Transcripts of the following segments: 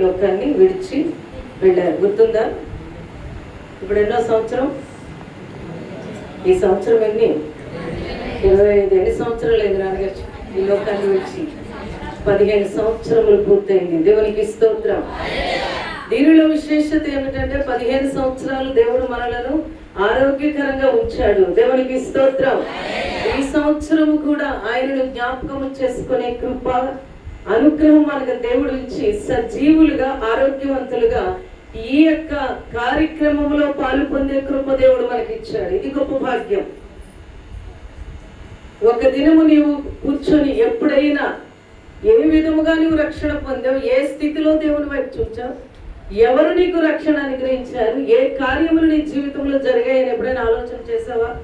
లోకాన్ని విడిచి వెళ్ళారు. గుర్తుందా? ఇప్పుడు ఎన్నో సంవత్సరం? ఈ సంవత్సరం ఎన్ని? ఇరవై ఐదు. ఎన్ని సంవత్సరాలు అయింది నాన్నగారు? ఈ లోకాన్ని విడిచి. పదిహేను సంవత్సరములు పూర్తయింది. దేవునికి స్తోత్రం. దీనిలో విశేషత ఏమిటంటే పదిహేను సంవత్సరాలు దేవుడు మనలను ఆరోగ్యకరంగా ఉంచాడు. దేవునికి స్తోత్రం. ఈ సంవత్సరం కూడా ఆయనను జ్ఞాపకము చేసుకునే కృప అనుగ్రహం మనకు దేవుడు ఇచ్చి సజీవులుగా ఆరోగ్యవంతులుగా ఈ యొక్క కార్యక్రమంలో పాలు పొందే కృప దేవుడు మనకి ఇచ్చాడు. ఇది గొప్ప భాగ్యం. ఒక దినము నీవు కూర్చొని ఎప్పుడైనా ఏ విధముగా నీవు రక్షణ పొందావు? ఏ స్థితిలో దేవుని వైపు చూచావు? ఎవరు నీకు రక్షణ అనుగ్రహించారు? ఏ కార్యములు నీ జీవితంలో జరిగాయని ఎప్పుడైనా ఆలోచన చేసావా?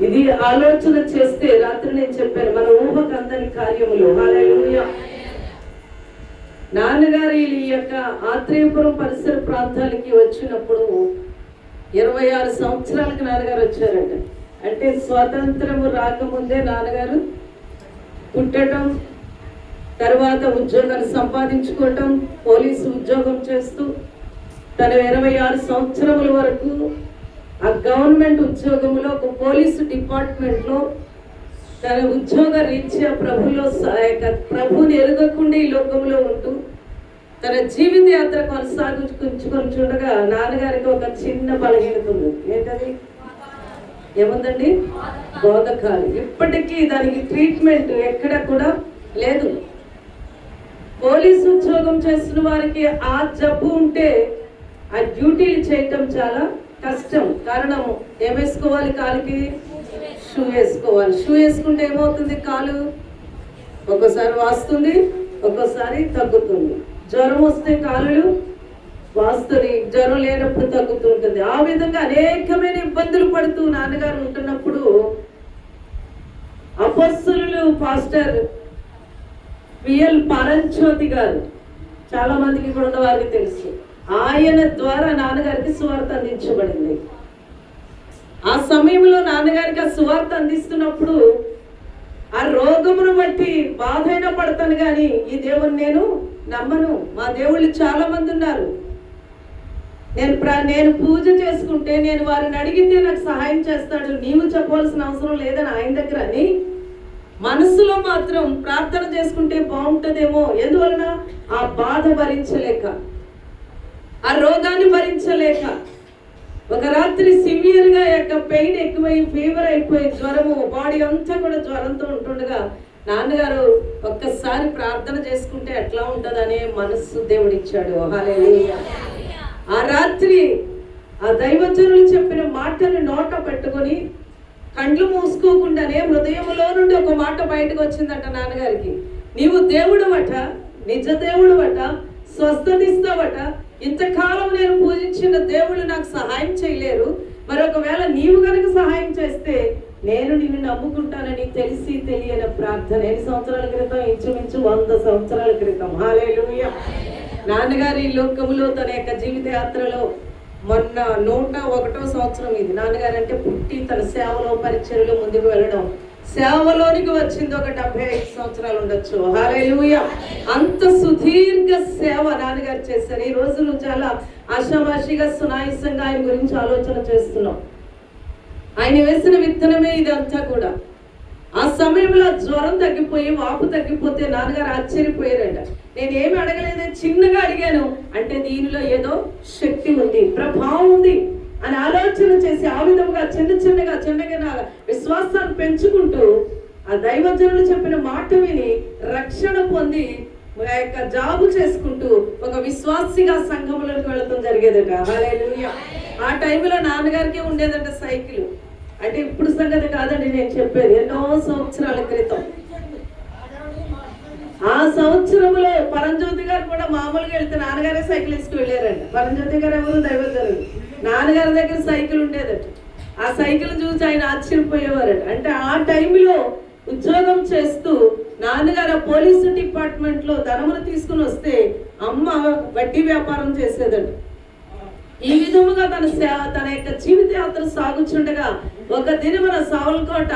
ఇది ఆలోచన చేస్తే రాత్రి నేను చెప్పాను మన ఊహకు అందని కార్యములు నాన్నగారు ఈ యొక్క ఆత్రేయపురం పరిసర ప్రాంతాలకి వచ్చినప్పుడు ఇరవై ఆరు సంవత్సరాలకి నాన్నగారు వచ్చారంట. అంటే స్వాతంత్రము రాకముందే నాన్నగారు పుట్టడం తర్వాత ఉద్యోగాలు సంపాదించుకోవటం పోలీసు ఉద్యోగం చేస్తూ తన ఇరవై ఆరు సంవత్సరముల వరకు గవర్నమెంట్ ఉద్యోగంలో ఒక పోలీసు డిపార్ట్మెంట్లో తన ఉద్యోగ రీత్యా ప్రభులో ప్రభుని ఎరగకుండా ఈ లోకంలో ఉంటూ తన జీవిత యాత్ర కొనసాగించుకొని చూడగా నాన్నగారికి ఒక చిన్న బలహీనత ఉంది ఏంటది? ఏముందండి? బోధకాలు. ఇప్పటికీ దానికి ట్రీట్మెంట్ ఎక్కడ కూడా లేదు. పోలీసు ఉద్యోగం చేస్తున్న వారికి ఆ జబ్బు ఉంటే ఆ డ్యూటీలు చేయటం చాలా కష్టం కారణము. ఏం వేసుకోవాలి కాలుకి? షూ వేసుకోవాలి. షూ వేసుకుంటే ఏమవుతుంది కాలు? ఒక్కోసారి వాస్తుంది ఒక్కోసారి తగ్గుతుంది. జ్వరం వస్తే కాలులు వాస్తుంది జ్వరం లేనప్పుడు తగ్గుతూ ఉంటుంది ఆ విధంగా అనేకమైన ఇబ్బందులు పడుతూ నాన్నగారు ఉంటున్నప్పుడు అపస్సులు పాస్టర్ పిఎల్ పరంజ్యోతి గారు చాలా మందికి ఇప్పుడు ఉన్న వారికి తెలుసు. ఆయన ద్వారా నాన్నగారికి సువార్త అందించబడింది. ఆ సమయంలో నాన్నగారికి ఆ సువార్త అందిస్తున్నప్పుడు ఆ రోగమును బట్టి బాధైనా పడతాను కానీ ఈ దేవుని నేను నమ్మను. మా దేవుళ్ళు చాలా మంది ఉన్నారు. నేను ప్ర నేను పూజ చేసుకుంటే నేను వారిని అడిగితే నాకు సహాయం చేస్తాడు నీవు చెప్పవలసిన అవసరం లేదని ఆయన దగ్గర అని మనసులో మాత్రం ప్రార్థన చేసుకుంటే బాగుంటుందేమో. ఎందువలన? ఆ బాధ భరించలేక. ఆ రోగాన్ని భరించలేక ఒక రాత్రి సివియర్గా యొక్క పెయిన్ ఎక్కువై ఫీవర్ ఎక్కువై జ్వరము బాడీ అంతా కూడా జ్వరంతో ఉంటుండగా నాన్నగారు ఒక్కసారి ప్రార్థన చేసుకుంటే ఎట్లా ఉంటుందనే మనస్సు దేవుడిచ్చాడు. ఆ రాత్రి ఆ దైవజనులు చెప్పిన మాటని నోట పెట్టుకొని కండ్లు మూసుకోకుండానే హృదయంలో నుండి ఒక మాట బయటకు వచ్చిందట నాన్నగారికి. నీవు దేవుడు అట నిజ దేవుడు అట స్వస్థతిస్తావట ఇంతకాలం నేను పూజించిన దేవుళ్ళు నాకు సహాయం చేయలేరు. మరి ఒకవేళ నీవు కనుక సహాయం చేస్తే నేను నిన్ను నమ్ముకుంటానని తెలిసి తెలియని ప్రార్థన. ఎన్ని సంవత్సరాల క్రితం? ఇంచుమించు వంద సంవత్సరాల క్రితం. హాలేలుయా నాన్నగారు ఈ లోకములో తన యొక్క జీవిత యాత్రలో మొన్న నూట ఒకటో సంవత్సరం ఇది. నాన్నగారు అంటే పుట్టి తన సేవలో పరిచయలో ముందుకు వెళ్ళడం సేవలోనికి వచ్చింది ఒక డెబ్బై ఐదు సంవత్సరాలు ఉండొచ్చు. హాలేలుయ అంత సుదీర్ఘ సేవ నాన్నగారు చేశారు. ఈ రోజు నువ్వు చాలా ఆషామాషిగా సునాయసంగా ఆయన గురించి ఆలోచన చేస్తున్నావు ఆయన వేసిన విత్తనమే ఇదంతా కూడా. ఆ సమయంలో జ్వరం తగ్గిపోయి వాపు తగ్గిపోతే నాన్నగారు ఆశ్చర్యపోయారంట. నేను ఏమి అడగలేదు? చిన్నగా అడిగాను. అంటే దీనిలో ఏదో శక్తి ఉంది ప్రభావం ఉంది. అని ఆలోచన చేసి ఆ విధంగా చిన్న చిన్నగా చిన్నగా విశ్వాసాన్ని పెంచుకుంటూ ఆ దైవజనులు చెప్పిన మాట విని రక్షణ పొంది ఆ యొక్క జాబు చేసుకుంటూ ఒక విశ్వాసిగా సంఘములకు వెళ్ళటం జరిగేదట. ఆ టైంలో నాన్నగారికి ఉండేదంట సైకిల్. అంటే ఇప్పుడు సంగతి కాదండి నేను చెప్పేది ఎన్నో సంవత్సరాల క్రితం. ఆ సంవత్సరంలో పరంజ్యోతి గారు కూడా మామూలుగా వెళ్తే నాన్నగారే సైకిల్ వేసుకు వెళ్ళారండి పరంజ్యోతి గారు ఎవరు? దైవ నాన్నగారి దగ్గర సైకిల్ ఉండేదట. ఆ సైకిల్ చూసి ఆయన ఆశ్చర్యపోయేవారట. అంటే ఆ టైంలో ఉద్యోగం చేస్తూ నాన్నగారు పోలీసు డిపార్ట్మెంట్లో ధనమును తీసుకుని వస్తే అమ్మ వడ్డీ వ్యాపారం చేసేదట. ఈ విధముగా తన తన యొక్క జీవిత యాత్ర సాగుచుండగా ఒక దినమున సావల్కోట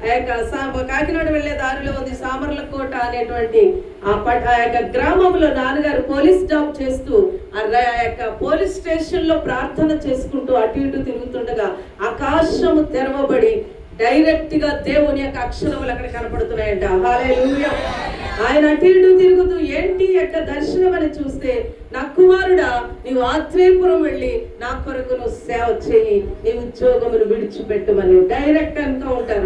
కాకినాడ వెళ్ళే దారిలో ఉంది సామర్లకోట అనేటువంటి ఆ పట్- ఆ యొక్క గ్రామంలో నాన్నగారు పోలీస్ జాబ్ చేస్తూ ఆ యొక్క పోలీస్ స్టేషన్లో ప్రార్థన చేసుకుంటూ అటు ఇటు తిరుగుతుండగా ఆకాశము తెరవబడి డైరెక్ట్గా దేవుని యొక్క అక్షరములు అక్కడ కనపడుతున్నాయంట. ఆయన అటు ఇటు తిరుగుతూ ఏంటి యొక్క దర్శనం అని చూస్తే నా కుమారుడా నీవు ఆత్రేయపురం వెళ్ళి నా కొరకు నువ్వు సేవ చేయి నీ ఉద్యోగమును విడిచిపెట్టమని డైరెక్ట్ అంటూ ఉంటారు